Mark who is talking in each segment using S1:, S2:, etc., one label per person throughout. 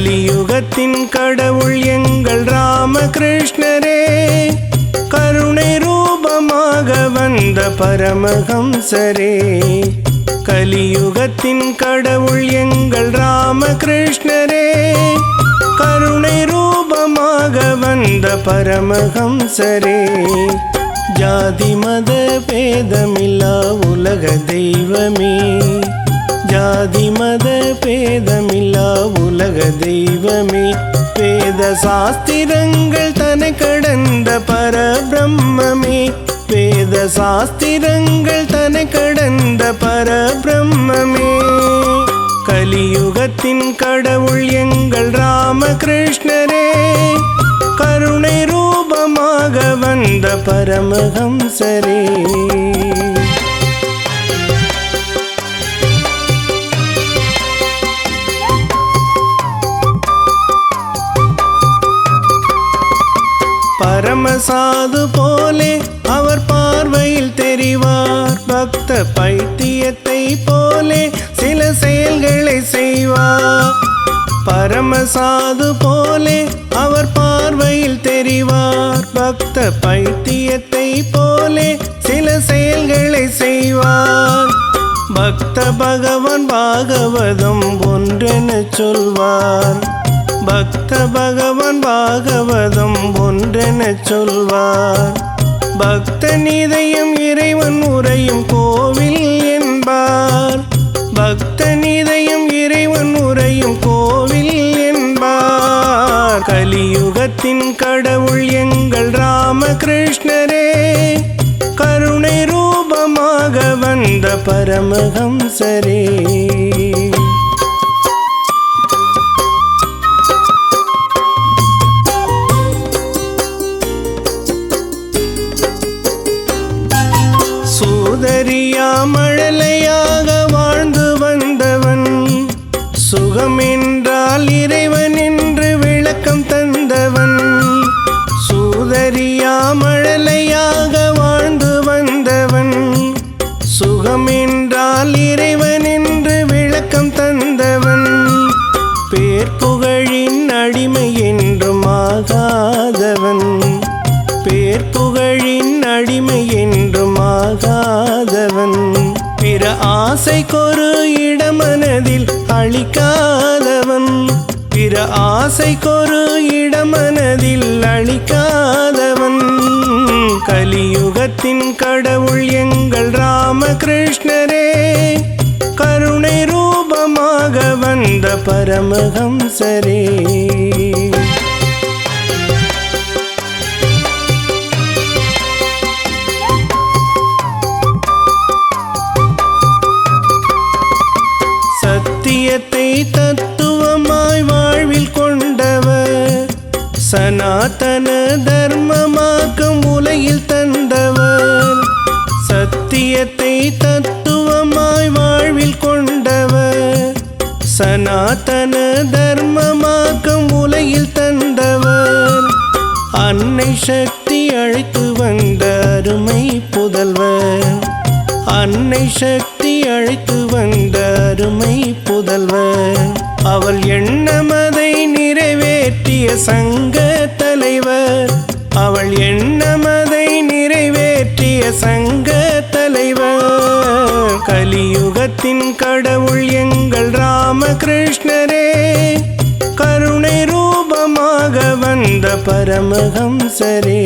S1: கலியுகத்தின் கடவுள் எங்கள் ராமகிருஷ்ணரே. கருணை ரூபமாக வந்த பரமஹம்சரே. கலியுகத்தின் கடவுள் எங்கள் ராமகிருஷ்ணரே. கருணை ரூபமாக வந்த பரமஹம்சரே. ஜாதி மத பேதமில்லா உலக தெய்வமே. ஜாதி மத பேதமில்லா உலக தெய்வமே. வேத சாஸ்திரங்கள் தன கடந்த பரபிரம்மே வேத சாஸ்திரங்கள் தன கடந்த பரபிரம்மே கலியுகத்தின் கடவுள் எங்கள் ராமகிருஷ்ணரே. கருணை ரூபமாக வந்த பரமஹம்சரே. சாது போலே அவர் பார்வையில் தெரிவார். பக்த பைத்தியத்தை போலே சில செயல்களை செய்வார். பரமசாது போலே அவர் பார்வையில் தெரிவார். பக்த பைத்தியத்தை போலே சில செயல்களை செய்வார். பக்த பகவான் பாகவதம் ஒன்றென சொல்வார். பக்த பகவான் பாகவதம் ஒன்றென சொல்வார். பக்தன் இதயம் இறைவன் உரையும் கோவில் என்பார். பக்தன் இதயம் இறைவன் உரையும் கோவில் என்பார். கலியுகத்தின் கடவுள் எங்கள் ராமகிருஷ்ணரே. கருணை ரூபமாக வந்த பரமஹம்சரே. அளிக்காதவன் பிற ஆசைக்கொரு இடமனதில் அளிக்காதவன் கலியுகத்தின் கடவுள் எங்கள் ராமகிருஷ்ணரே. கருணை ரூபமாக வந்த பரமஹம்சரே. சத்தியத்தை தத்துவமாய் வாழ்வில் கொண்டவர். சனாதன தர்மமாக்கம் உலகில் தந்தவர். சத்தியத்தை தத்துவமாய் வாழ்வில் கொண்டவர். சனாதன தர்மமாக்கம் உலகில் தந்தவர். அன்னை சக்தி அழைத்து வந்த அருமை புதல்வர். அன்னை சக்தி அழைத்து வந்த அருமை புதல்வர். அவள் எண்ணமதை நிறைவேற்றிய சங்க தலைவர். அவள் எண்ணமதை நிறைவேற்றிய சங்க தலைவர். கலியுகத்தின் கடவுள் எங்கள் ராமகிருஷ்ணரே. கருணை ரூபமாக வந்த பரமஹம்சரே.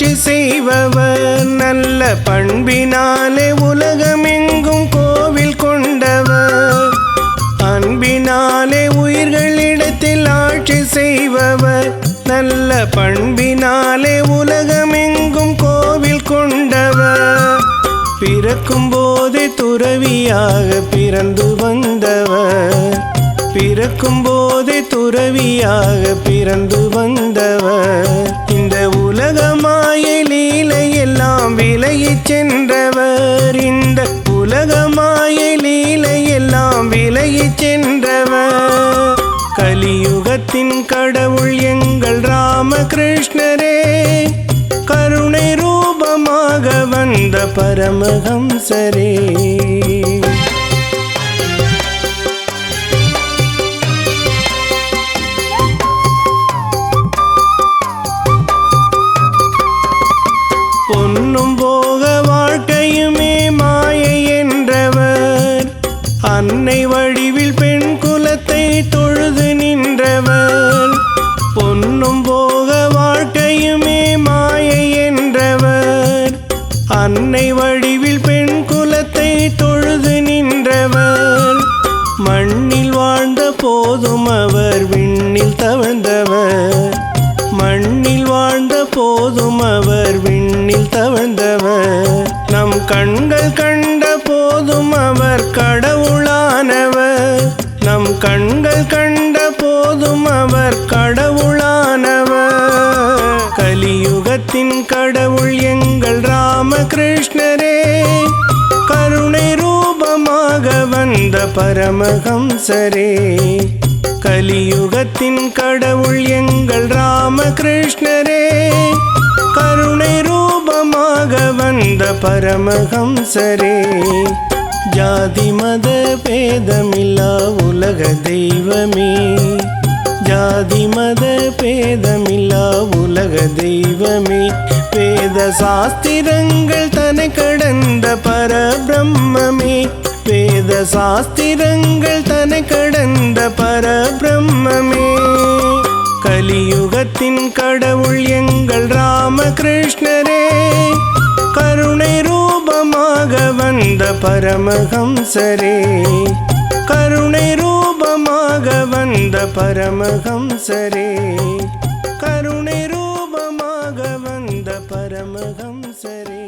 S1: ஆட்சி செய்பவர் நல்ல பண்பினாலே உலகமெங்கும் கோவில் கொண்டவர். அன்பினாலே உயிர்களிடத்தில் ஆட்சி செய்பவர் நல்ல பண்பினாலே உலகமெங்கும் கோவில் கொண்டவர். பிறக்கும் போதே துறவியாக பிறந்து வந்தவர். பிறக்கும் போதே துறவியாக பிறந்து வந்தவர். இந்த உலகமாய லீலை எல்லாம் விலகி சென்றவர். இந்த உலகமாய லீலை எல்லாம் விலகி சென்றவர். கலியுகத்தின் கடவுள் எங்கள் ராமகிருஷ்ணரே. கருணை ரூபமாக வந்த பரமஹம்சரே. போதும் அவர் விண்ணில் தவழ்ந்தவர். நம் கண்கள் கண்ட போதும் அவர் கடவுளானவர். நம் கண்கள் கண்ட போதும் அவர் கடவுளானவர். கலியுகத்தின் கடவுள் எங்கள் ராமகிருஷ்ணரே. கருணை ரூபமாக வந்த பரமஹம்சரே. கலியுகத்தின் கடவுள் எங்கள் ராமகிருஷ்ணரே. கருணை ரூபமாக வந்த பரமஹம்சரே. ஜாதி மத பேதமில்லா உலக தெய்வமே. ஜாதி மத பேதமில்லா உலக தெய்வமே. வேத சாஸ்திரங்கள் தன கடந்த பரபிரம்மே வேத சாஸ்திரங்கள் தன கடந்த பரபிரம்மே கலியுகத்தின் கடவுள் எங்கள் ராமகிருஷ்ணரே. கருணை ரூபமாக வந்த பரமஹம்சரே. கருணை ரூபமாக வந்த பரமஹம்சரே. கருணை ரூபமாக வந்த பரமஹம்சரே.